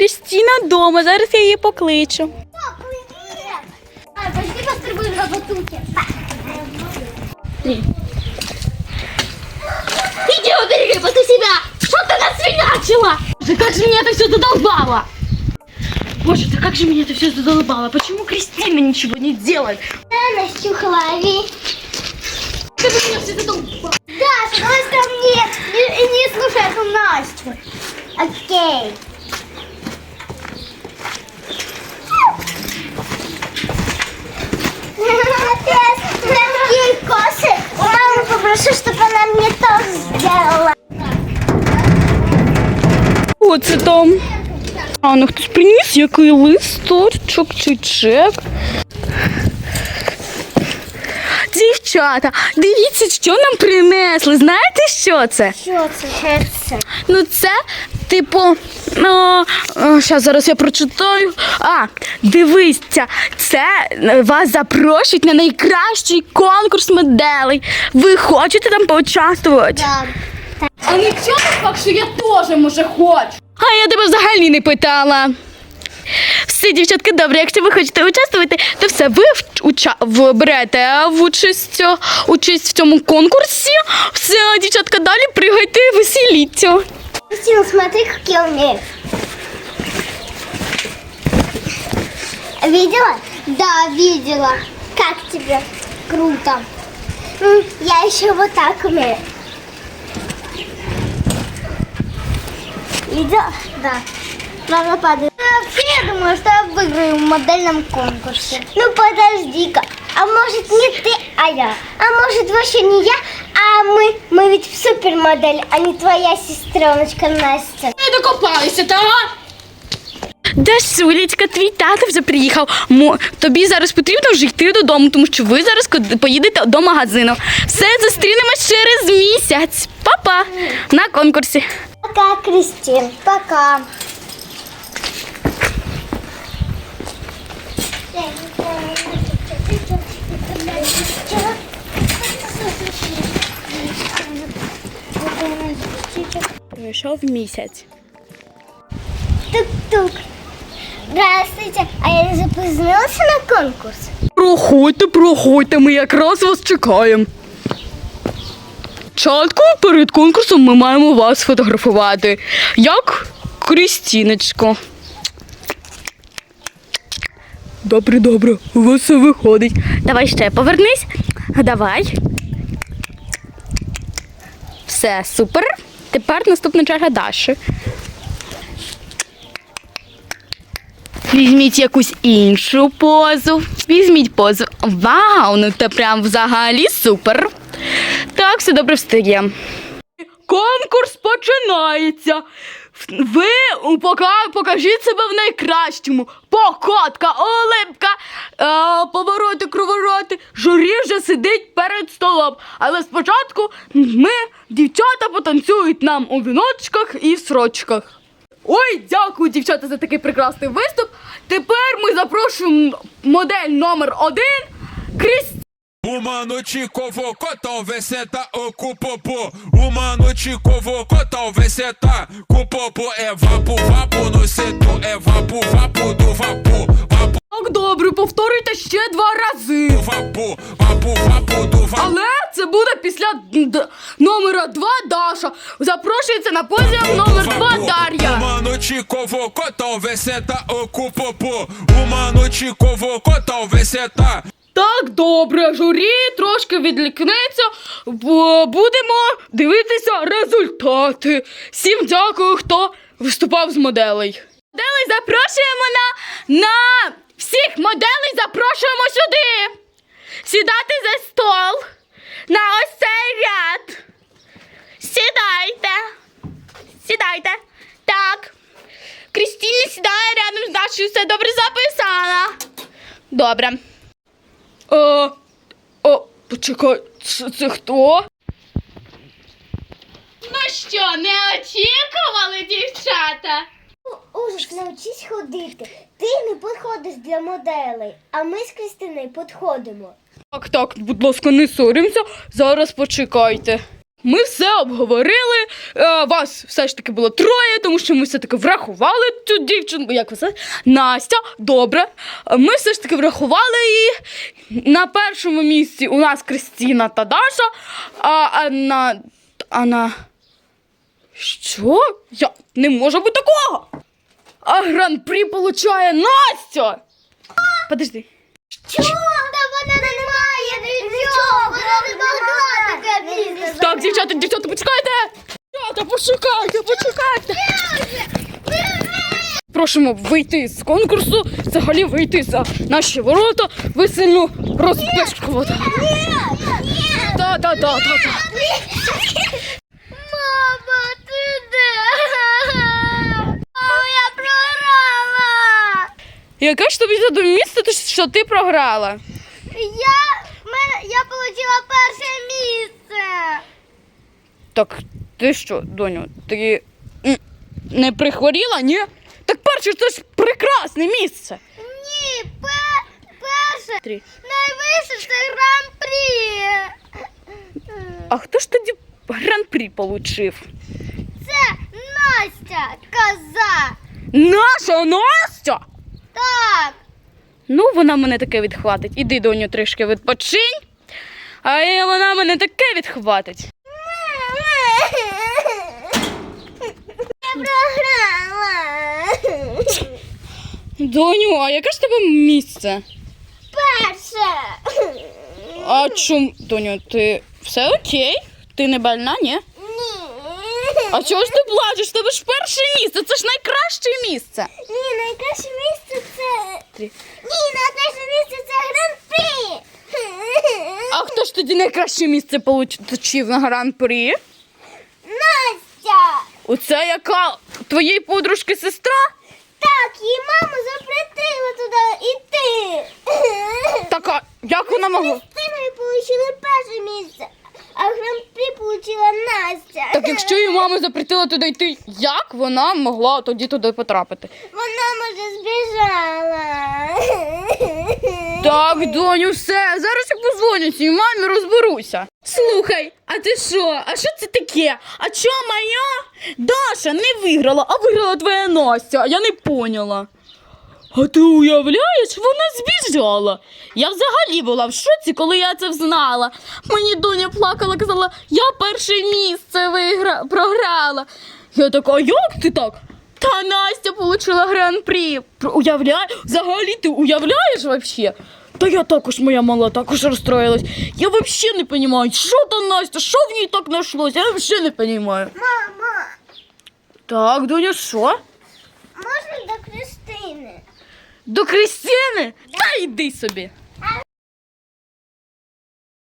Да, Крістіна вдома, зараз я її покличу. О, привет! А, пошли пострибуем на батуте. Ні. Иди убери вот у себя! Что ты насвинячила? Боже, как же меня это все задолбало! Боже, да как же меня это все задолбало? Почему Кристина ничего не делает? Да, Настю, лови. Как же меня все задолбало? Да, потому что мне не, не слушай эту Настю. Окей. Оце там. А, ну хтось приніс який листочок чи чек. Дівчата, дивіться, що нам принесли. Знаєте, що це? Що це? Ну, це, типу, ну, зараз, зараз я прочитаю. А, дивися, це е, вас запрошують на найкращий конкурс моделей. Ви хочете там поучаствувати? Да. А не чого факт, що я теж може хочу. А я тебе взагалі не питала. Все, дівчатки, добре, якщо ви хочете участвувати, то все, ви в, уча, в, берете в участь, участь в цьому конкурсі. Все, дівчатка, далі пригайте веселіться. Кристина, смотри, как я умею. Видела? Да, видела. Как тебе? Круто. Я еще вот так умею. Видела? Да. Мама падает. А Вообще, я думаю, что я выиграю в модельном конкурсе. Ну, подожди-ка. А может не ты, а я? А может вообще не я, а мы? Мы ведь в супермодель, а не твоя сестреночка Настя. Не докопалися, та? Дашулечка, твій тато вже приїхав. Мо, тобі зараз потрібно вже йти додому, тому що ви зараз код- поїдете до магазину. Все, зустрінемось через місяць. Па-па! На конкурсі. Пока, Кристин. Пока. Пройшов місяць. Тук-тук. Здравствуйте. А я не запоздалась на конкурс? Проходьте, проходьте, ми якраз вас чекаємо. Чатку перед конкурсом ми маємо вас сфотографувати. Як Крістіночко. Добре, добре, у вас все виходить. Давай ще повернись. Давай. Все, супер. Тепер наступна черга Даші. Візьміть якусь іншу позу. Візьміть позу. Вау, ну це прям взагалі супер. Все добре встаємо. Конкурс починається. Ви пока- покажіть себе в найкращому. Покотка, олипка, е, повороти, кровороти. Журі вже сидить перед столом. Але спочатку ми, дівчата, потанцюють нам у віночках і в срочках. Ой, дякую, дівчата, за такий прекрасний виступ. Тепер ми запрошуємо модель номер один Convocou, talvez com popô. Uma noite convocou, talvez senta com popô. É vapo, vapo no setor, é vapo, vapo do vapor. Vapo, Так, добре, повторюйте ще два рази. vapor, vapo, vapo do vapor. Але це буде після д- номера два Даша. Запрошується на подіум номер два Дар'я. Convocou, talvez senta o com popô. Uma noite convocou, talvez senta. Так, добре, журі трошки відлікнеться. Будемо дивитися результати. Всім дякую, хто виступав з моделей. Моделей запрошуємо на, на всіх моделей запрошуємо сюди. Сідати за стол. На ось цей ряд. Сідайте. Сідайте. Так. Крістіна сідає рядом з Дашою. Все добре записала. Добре. О, о, почекай, це, це хто? Ну що, не очікували, дівчата? Ужас, навчись ходити. Ти не підходиш для моделей, а ми з Кристиною підходимо. Так, так, будь ласка, не соримся. Зараз почекайте. Ми все обговорили. Е, вас все ж таки було троє, тому що ми все-таки врахували цю дівчинку. Як це? Настя, добре. Е, Ми все ж таки врахували її. На першому місці у нас Кристина та Даша. А, на. А на. Що? Я не може бути такого. А гран-прі получає Настя. Подожди. Чого? Та вона не має вона не могла таке бізнес. Так, дівчата, дівчата, почекайте! Дівчата, почекайте, почекайте! Просимо вийти з конкурсу, взагалі вийти за наші ворота, весело розпишкувати. Та-та-та-та-та. Мама, ти де? Мама, я програла. Яке ж тобі задум місце, що ти програла? Я, я отримала перше місце. Так ти що, доню, ти не прихворіла, ні? Так перше, це ж прекрасне місце. Ні, пе, перше. Три. Найвище це гран-прі. А хто ж тоді гран-прі получив? Це Настя, коза. Наша Настя! Так. Ну, вона мене таке відхватить. Іди, доню, трішки відпочинь. А і вона мене таке відхватить. Я програла. Доню, а яке ж тебе місце? Перше. А чому, доню, ти все окей? Ти не больна, ні? Ні. А чого ж ти плачеш? В Тебе ж перше місце, це ж найкраще місце. Ні, найкраще місце це. Ні, найкраще місце це гран-прі. А хто ж тоді найкраще місце получив на гран-прі? Настя. Оце яка твоєї подружки сестра? Так, її мама запретила туди йти. Така, як вона могла? Синою отримали перше місце, а гран-прі отримала Настя. Так якщо її мама запретила туди йти, як вона могла тоді туди потрапити? Вона може збіжала. Так, доню, все. Зараз я позвоню цій мамі, розберуся. Слухай, а ти що? А що це таке? А чо моя Даша не виграла, а виграла твоя Настя? Я не поняла. А ти уявляєш, вона збіжала. Я взагалі була в шоці, коли я це взнала. Мені доня плакала, казала, я перше місце вигра... програла. Я така, як ти так? Та Настя получила гран-прі. Про- Уявляю, взагалі ти уявляєш вообще? Та я також, моя мала, також розстроїлась. Я вообще не розумію, що там Настя, що в ній так знайшлося, я вообще не розумію. Мама, Так, доня, що? можна до Кристини? До Кристини? Та йди собі.